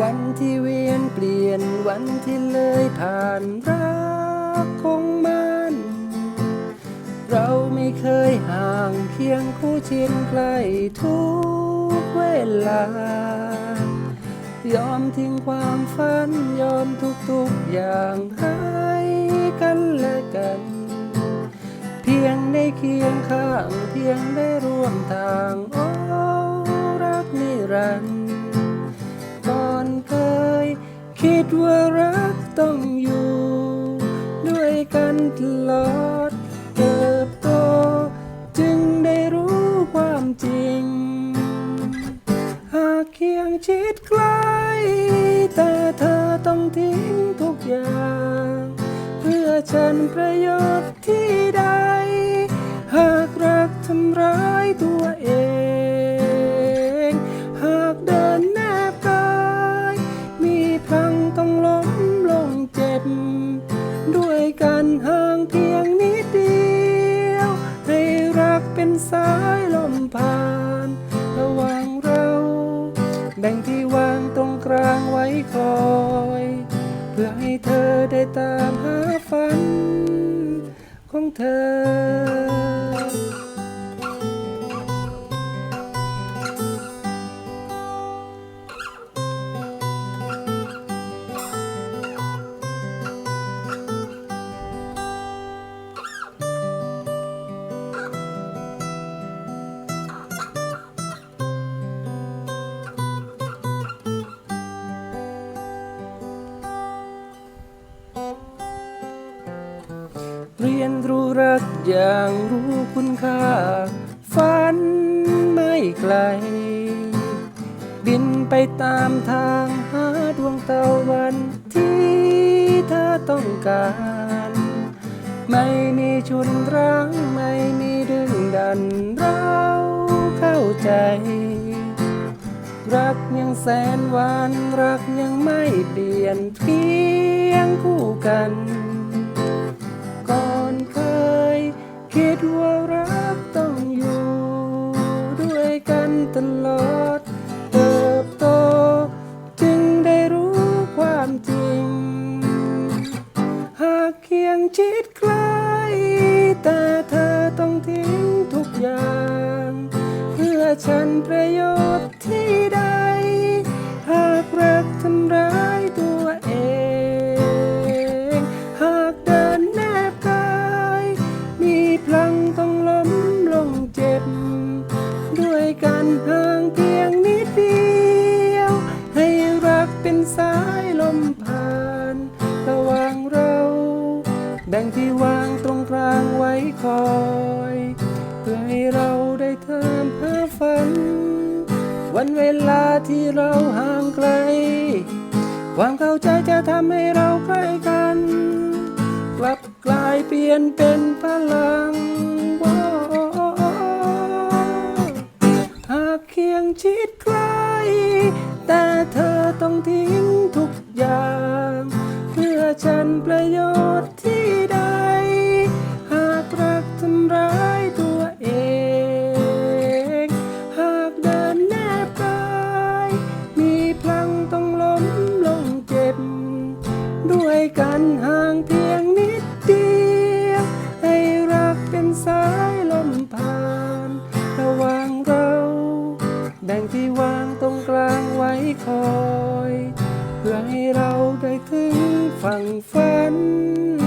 วันที่เวียนเปลี่ยนวันที่เลยผ่านรักคงมันเราไม่เคยห่างเคียงคู่ชินใกล้ทุกเวลา ยอมทิ้งความฝันยอมทุกๆอย่างให้กันและกัน เพียงได้เคียงข้างเพียงได้ร่วมทางโอ้รักนิรันดร์ คิดว่ารักต้องอยู่ ด้วยกันตลอดเติบโต จึงได้รู้ความจริง หากเคียงชิดใกล้แต่เธอต้องทิ้งทุกอย่าง เพื่อฉันประโยชน์ที่ใด หากรักทำร้าย ห่างเพียงนิดเดียว ให้รักเป็นสายลมผ่าน ระหว่างเรา แบ่งที่วางตรงกลางไว้คอย เพื่อให้เธอได้ตามหาฝัน ของเธอ เรียนรู้รักอย่างรู้คุณค่า ฝันไม่ไกล บินไปตามทางหาดวงตะวันที่เธอต้องการ ไม่มีชุนรั้งไม่มีดึงดันเราเข้าใจ รักยังแสนหวานรักยังไม่เปลี่ยนเพียงคู่กัน ฉันประโยชน์ที่ใด หากรักทำร้ายตัวเอง หากเดินแนบกาย มีพลังต้องล้มลงเจ็บ ด้วยกันห่างเพียงนิดเดียว ให้รักเป็นสายลมผ่าน ระหว่างเรา แบ่งที่วางตรงกลางไว้คอย วันเวลาที่เราห่างไกล ความเข้าใจจะทำให้เราใกล้กัน กลับกลายเปลี่ยนเป็นพลังว้าหากเคียงชิดใกล้แต่เธอต้องทิ้งทุกอย่าง เพื่อฉันประโยชน์ที่ กันห่างเพียงนิดเดียวให้รักเป็นสายลมผ่าน ระหว่างเรา แบ่งที่วางตรงกลางไว้คอย เพื่อให้เราได้ถึงฝั่งฝันน